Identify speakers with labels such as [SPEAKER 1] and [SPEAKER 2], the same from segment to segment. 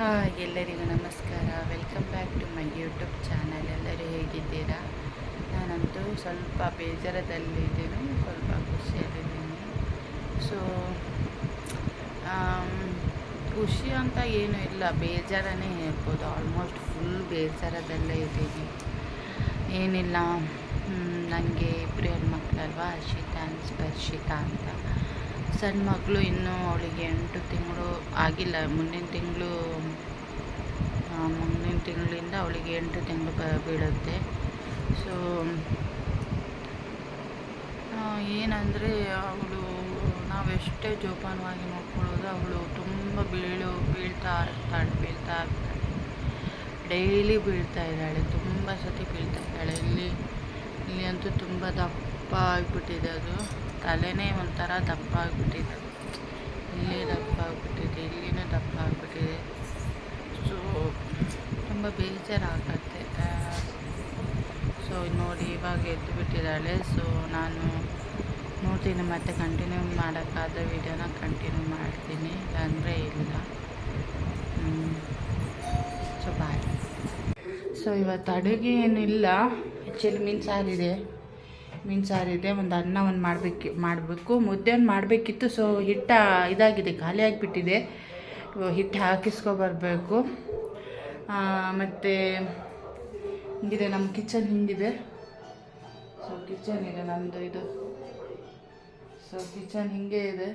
[SPEAKER 1] Hi ಎಲ್ಲರಿಗೂ ನಮಸ್ಕಾರ. Welcome back to my YouTube channel ಎಲ್ಲರೂ ಹೇಗಿದ್ದೀರಾ? ನಾನಂತೂ ಸ್ವಲ್ಪ ಬೇಜಾರದಲ್ಲಿದ್ದೀನಿ ಸ್ವಲ್ಪ ಖುಷಿಯಲ್ಲಿದ್ದೀನಿ. ಸೊ ಖುಷಿ ಅಂತ ಏನೂ ಇಲ್ಲ. ಬೇಜಾರನೇ ಹೇಳ್ಬೋದು. ಆಲ್ಮೋಸ್ಟ್ ಫುಲ್ ಬೇಜಾರದಲ್ಲೇ ಇದ್ದೀನಿ. ಏನಿಲ್ಲ. ನನಗೆ ಇಬ್ಬರು ಹೆಣ್ಮಕ್ಳಲ್ವಾ? ಹರ್ಷಿತಾ ಆ್ಯಂಡ್ ಸ್ಪರ್ಶಿತಾ ಅಂತ. ಸಣ್ಣ ಮಗಳು ಇನ್ನೂ ಅವಳಿಗೆ ಎಂಟು ತಿಂಗಳು ಆಗಿಲ್ಲ. ಮುಂದಿನ ತಿಂಗಳು ಮುಂದಿನ ತಿಂಗಳಿಂದ ಅವಳಿಗೆ ಎಂಟು ತಿಂಗಳು ಬೀಳುತ್ತೆ. ಸೊ ಏನಂದರೆ ಅವಳು, ನಾವೆಷ್ಟೇ ಜೋಪಾನವಾಗಿ ನೋಡ್ಕೊಳ್ಳೋದು ಅವಳು ತುಂಬ ಬೀಳು, ಬೀಳ್ತಾ ಇರ್ತಾಳೆ ಬೀಳ್ತಾ ಇರ್ತಾಳೆ. ಡೈಲಿ ಬೀಳ್ತಾ ಇದ್ದಾಳೆ, ತುಂಬ ಸತಿ ಬೀಳ್ತಾ ಇದ್ದಾಳೆ. ಇಲ್ಲಿ ಇಲ್ಲಿ ಅಂತೂ ತುಂಬ ದಪ್ಪ ಆಗಿಬಿಟ್ಟಿದೆ ಅದು. ತಲೆನೇ ಒಂಥರ ದಪ್ಪ ಆಗಿಬಿಟ್ಟಿದೆ ಇಲ್ಲಿ ದಪ್ಪ ಆಗಿಬಿಟ್ಟಿದೆ ಇಲ್ಲಿನೂ ದಪ್ಪ ಆಗಿಬಿಟ್ಟಿದೆ ಸೊ ತುಂಬ ಬೇಜಾರಾಗತ್ತೆ. ಸೊ ನೋಡಿ, ಇವಾಗ ಎದ್ದು ಬಿಟ್ಟಿದ್ದಾಳೆ. ಸೊ ನಾನು ನೋಡ್ತೀನಿ, ಮತ್ತೆ ಕಂಟಿನ್ಯೂ ಮಾಡೋಕ್ಕಾದ ವಿಡಿಯೋನ ಕಂಟಿನ್ಯೂ ಮಾಡ್ತೀನಿ. ಇಲ್ಲಾಂದರೆ ಇಲ್ಲ. ಸೊ ಬಾಯ್ ಸೊ ಇವತ್ತು ಅಡುಗೆ ಏನಿಲ್ಲ. ಆ್ಯಕ್ಚುಲಿ ಮೀನು ಸಾರಿದೆ ಮೀನು ಸಾರಿದೆ ಒಂದು ಅನ್ನ ಒಂದು ಮಾಡಬೇಕು ಮಾಡಬೇಕು. ಮುದ್ದೆ ಮಾಡಬೇಕಿತ್ತು ಸೊ ಹಿಟ್ಟ ಇದಾಗಿದೆ, ಖಾಲಿ ಆಗಿಬಿಟ್ಟಿದೆ. ಹಿಟ್ಟು ಹಾಕಿಸ್ಕೊಬರ್ಬೇಕು. ಮತ್ತು ಹಿಂಗಿದೆ ನಮ್ಮ ಕಿಚನ್ ಹಿಂಗಿದೆ. ಸೊ ಕಿಚನ್ ಇದೆ ನಮ್ಮದು ಇದು. ಸೊ ಕಿಚನ್ ಹಿಂಗೆ ಇದೆ.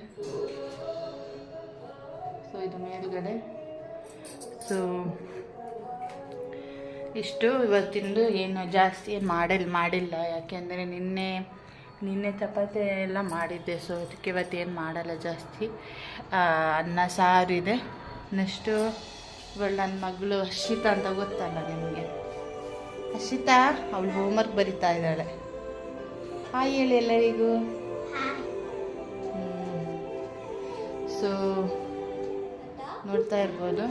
[SPEAKER 1] ಸೊ ಇದು ಮೇಲುಗಡೆ. ಸೊ ಇಷ್ಟು ಇವತ್ತಿಂದು ಏನು ಜಾಸ್ತಿ ಏನು ಮಾಡಿಲ್ಲ ಮಾಡಿಲ್ಲ. ಯಾಕೆಂದರೆ ನಿನ್ನೆ ನಿನ್ನೆ ಚಪಾತಿ ಎಲ್ಲ ಮಾಡಿದ್ದೆ. ಸೊ ಅದಕ್ಕೆ ಇವತ್ತು ಏನು ಮಾಡಲ್ಲ ಜಾಸ್ತಿ. ಅನ್ನ ಸಾರಿದೆ ನೆಕ್ಸ್ಟು ಇವಳು ನನ್ನ ಮಗಳು ಹರ್ಷಿತಾ ಅಂತ ಗೊತ್ತಲ್ಲ ನಿಮಗೆ? ಹರ್ಷಿತಾ ಅವಳು ಹೋಮ್ವರ್ಕ್ ಬರಿತಾ ಇದ್ದಾಳೆ. ಹಾಯ್ ಹೇಳಿ ಎಲ್ಲರಿಗೂ. ಸೊ ನೋಡ್ತಾ ಇರ್ಬೋದು.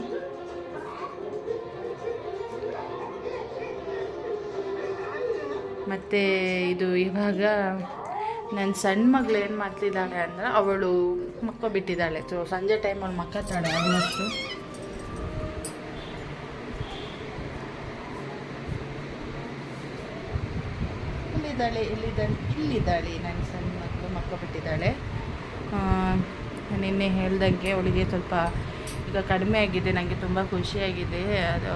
[SPEAKER 1] ಮತ್ತು ಇದು ಇವಾಗ ನನ್ನ ಸಣ್ಣ ಮಗಳು ಏನು ಮಾಡ್ತಿದ್ದಾಳೆ ಅಂದ್ರೆ ಅವಳು ಮಕ್ಕ ಬಿಟ್ಟಿದ್ದಾಳೆ ಸೊ ಸಂಜೆ ಟೈಮ್ ಟೈಮಲ್ಲಿ ಮಕ್ಕತ್ತಾಳೆ ಆಲ್ಮೋಸ್ಟು ಇಲ್ಲಿದ್ದಾಳೆ ಇಲ್ಲಿದ್ದಾಳೆ ಇಲ್ಲಿದ್ದಾಳೆ ನನ್ನ ಸಣ್ಣ ಮಗಳು ಮಕ್ಕ ಬಿಟ್ಟಿದ್ದಾಳೆ ನಿನ್ನೆ ಹೇಳ್ದಂಗೆ ಅವಳಿಗೆ ಸ್ವಲ್ಪ ಈಗ ಕಡಿಮೆ ಆಗಿದೆ ನನಗೆ ತುಂಬ ಖುಷಿಯಾಗಿದೆ. ಅದು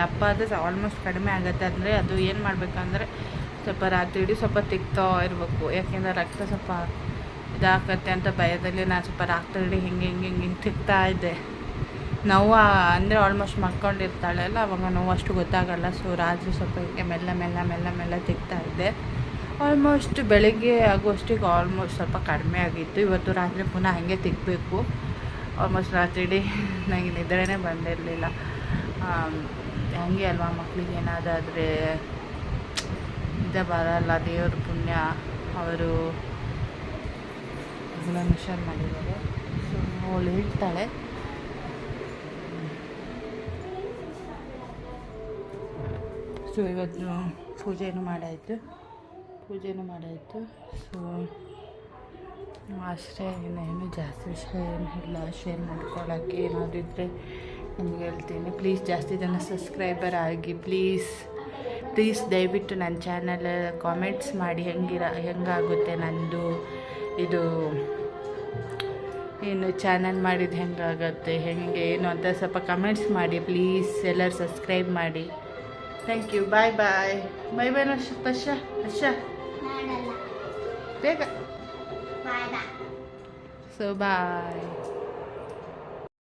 [SPEAKER 1] ದಪ್ಪ ಆದರೆ ಆಲ್ಮೋಸ್ಟ್ ಕಡಿಮೆ ಆಗುತ್ತೆ ಅಂದರೆ ಅದು ಏನು ಮಾಡಬೇಕಂದ್ರೆ ಸ್ವಲ್ಪ ರಾತ್ರಿ ಇಡೀ ಸ್ವಲ್ಪ ತಿಕ್ತಾ ಇರಬೇಕು. ಯಾಕೆಂದರೆ ರಕ್ತ ಸ್ವಲ್ಪ ಇದಾಗತ್ತೆ ಅಂತ ಭಯದಲ್ಲಿ ನಾನು ಸ್ವಲ್ಪ ರಾತ್ರಿ ಇಡಿ ಹಿಂಗೆ ಹಿಂಗೆ ಹಿಂಗೆ ಹಿಂಗೆ ತಿಕ್ತಾ ಇದ್ದೆ. ನೋವು ಅಂದರೆ ಆಲ್ಮೋಸ್ಟ್ ಮಕ್ಕೊಂಡಿರ್ತಾಳೆ ಅಲ್ಲ, ಅವಾಗ ನೋವು ಅಷ್ಟು ಗೊತ್ತಾಗಲ್ಲ. ಸೊ ರಾತ್ರಿ ಸ್ವಲ್ಪ ಹಿಂಗೆ ಮೆಲ್ಲ ಮೆಲ್ಲ ಮೆಲ್ಲ ಮೆಲ್ಲ ತಿಕ್ತಾ ಇದ್ದೆ. ಆಲ್ಮೋಸ್ಟ್ ಬೆಳಗ್ಗೆ ಆಗೋಷ್ಟಿಗೆ ಆಲ್ಮೋಸ್ಟ್ ಸ್ವಲ್ಪ ಕಡಿಮೆ ಆಗಿತ್ತು. ಇವತ್ತು ರಾತ್ರಿ ಪುನಃ ಹಾಗೆ ತಿಕ್ಕಬೇಕು ಆಲ್ಮೋಸ್ಟ್ ರಾತ್ರಿ ಇಡೀ ನನಗೆ ನಿದ್ರೆನೇ ಬಂದಿರಲಿಲ್ಲ. ಹಂಗೆ ಅಲ್ವಾ ಮಕ್ಕಳಿಗೆ ಏನಾದಾದರೆ ಇದ ಬರಲ್ಲ, ದೇವ್ರ ಪುಣ್ಯ, ಅವರು ಮಿಷನ್ ಮಾಡಿದ್ದಾರೆ. ಸೊ ಅವಳು ಹೇಳ್ತಾಳೆ. ಸೊ ಇವತ್ತು ಪೂಜೆನೂ ಮಾಡಾಯಿತು. ಪೂಜೆನೂ ಮಾಡಾಯಿತು. ಸೊ ಆಶ್ರಯ ಇನ್ನೇನು ಜಾಸ್ತಿ ವಿಷಯ ಏನು ಇಲ್ಲ. ಶೇರ್ ಮಾಡ್ಕೊಳ್ಳೋಕ್ಕೆ ಏನಾದರೂ ಇದ್ದರೆ ನಿಮ್ಗೆ ಹೇಳ್ತೀನಿ. ಪ್ಲೀಸ್ ಜಾಸ್ತಿ ಜನ ಸಬ್ಸ್ಕ್ರೈಬರ್ ಆಗಿ ಪ್ಲೀಸ್ ಪ್ಲೀಸ್ ದಯವಿಟ್ಟು ನನ್ನ ಚಾನಲ್ ಕಾಮೆಂಟ್ಸ್ ಮಾಡಿ ಹೆಂಗಿರ ಹೆಂಗಾಗುತ್ತೆ ನಂದು ಇದು ಏನು ಚಾನಲ್ ಮಾಡಿದ್ದು ಹೆಂಗಾಗುತ್ತೆ ಹೆಂಗೆ ಏನು ಅಂತ ಸ್ವಲ್ಪ ಕಮೆಂಟ್ಸ್ ಮಾಡಿ ಪ್ಲೀಸ್ ಎಲ್ಲರೂ ಸಬ್ಸ್ಕ್ರೈಬ್ ಮಾಡಿ. Thank you bye bye bye bye ನಶ ಹರ್ಷ ಬೇಗ. So bye